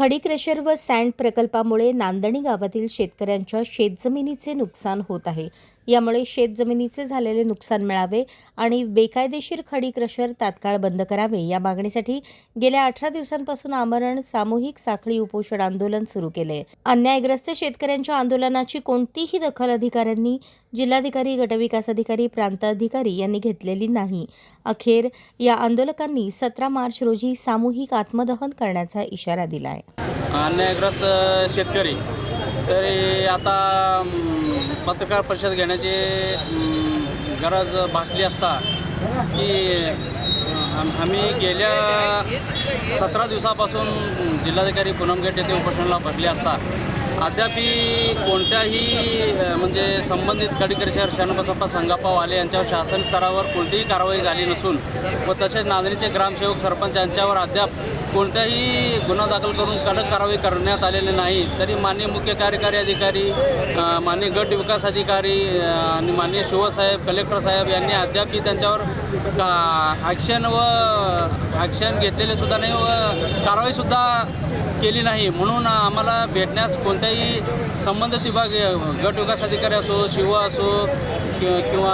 खडी क्रेशर व सँड प्रकल्पामुळे नांदणी गावातील शेतकऱ्यांच्या शेतजमिनीचे नुकसान होत आहे. यामुळे शेतजमिनीचे झालेले नुकसान मिळावे आणि बेकायदेशीर खडी क्रशर तात्काळ बंद करावे. या मागणीसाठी गेल्या अठरा दिवसांपासून आमरण सामूहिक साखळी उपोषण आंदोलन सुरू केले. अन्यायग्रस्त शेतकऱ्यांच्या आंदोलनाची कोणतीही दखल अधिकाऱ्यांनी जिल्हाधिकारी गटविकास अधिकारी प्रांत अधिकारी यांनी घेतलेली नाही. अखेर या आंदोलकांनी सतरा मार्च रोजी सामूहिक आत्मदहन करण्याचा इशारा दिलाय. अन्यायग्रस्त शेतकरी तरी आता पत्रकार परिषद घेण्याची गरज भासली असता की आम्ही गेल्या सतरा दिवसापासून जिल्हाधिकारी पुनमगेट येथे उपोषणाला बसले असता. अद्यापही कोणत्याही म्हणजे संबंधित कडीकरीशहर शरणबसप्पा संगाप्पावाले यांच्यावर शासन स्तरावर कोणतीही कारवाई झाली नसून व तसेच नांदणीचे ग्रामसेवक सरपंच यांच्यावर अद्याप कोणताही गुन्हा दाखल करून कडक कारवाई करण्यात आलेली नाही. तरी माननीय मुख्य कार्यकारी अधिकारी माननीय गट विकास अधिकारी आणि माननीय शिवसाहेब कलेक्टर साहेब यांनी अद्यापही त्यांच्यावर का ॲक्शन व ॲक्शन घेतलेले सुद्धा नाही व कारवाईसुद्धा केली नाही. म्हणून आम्हाला भेटण्यास कोणत्याही संबंधित विभाग गट विकास अधिकारी असो शिव असो किंवा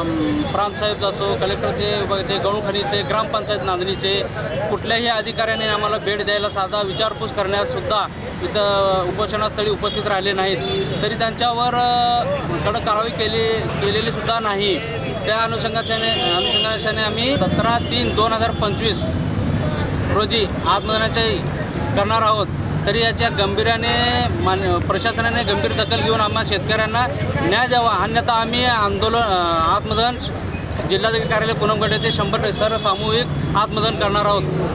अम, प्रांतसाहेब असो कलेक्टरचे विभागाचे गणुखनीचे ग्रामपंचायत नांदणीचे कुठल्याही अधिकारी अधिकाऱ्याने आम्हाला भेट द्यायला साधा विचारपूस करण्यासुद्धा इथं उपोषणास्थळी उपस्थित राहिले नाहीत. तरी त्यांच्यावर कडक कारवाई केली केलेली सुद्धा नाही. त्या अनुषंगाच्याने अनुषंगाच्याने आम्ही सतरा तीन दोन हजार पंचवीस रोजी आत्मदानाचे करणार आहोत. तरी याच्या गंभीर्याने मान प्रशासनाने गंभीर दखल घेऊन आम्हा शेतकऱ्यांना न्याय द्यावा. अन्यथा आम्ही आंदोलन आत्मदन आत्मदहन जिल्हाधिकारी कार्यालय पुनमगड येथे शंभर सर सामूहिक आत्मदहन करणार आहोत.